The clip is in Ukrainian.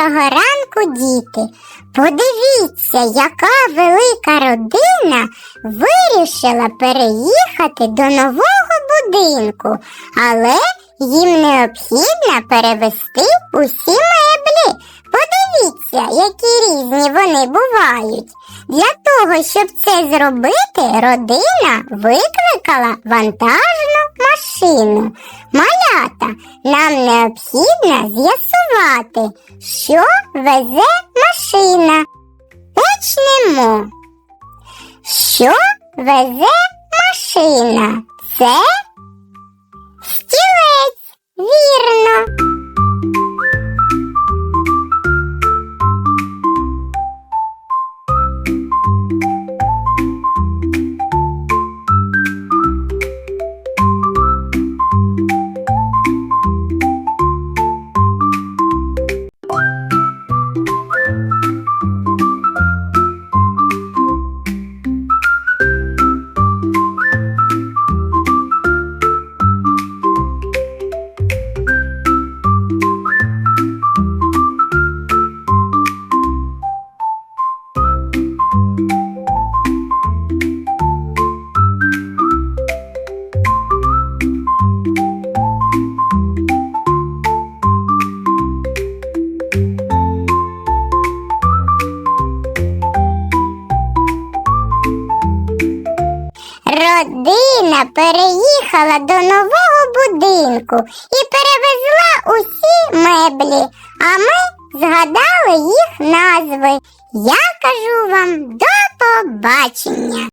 Доброго ранку, діти! Подивіться, яка велика родина вирішила переїхати до нового будинку, але їм необхідно перевести усі меблі. Подивіться, які різні вони бувають. Для того, щоб це зробити, родина викликала вантажну машину. Малята, нам необхідно з'ясувати, що везе машина. Почнемо. Що везе машина? Це Родина переїхала до нового будинку і перевезла усі меблі, а ми згадали їх назви. Я кажу вам до побачення.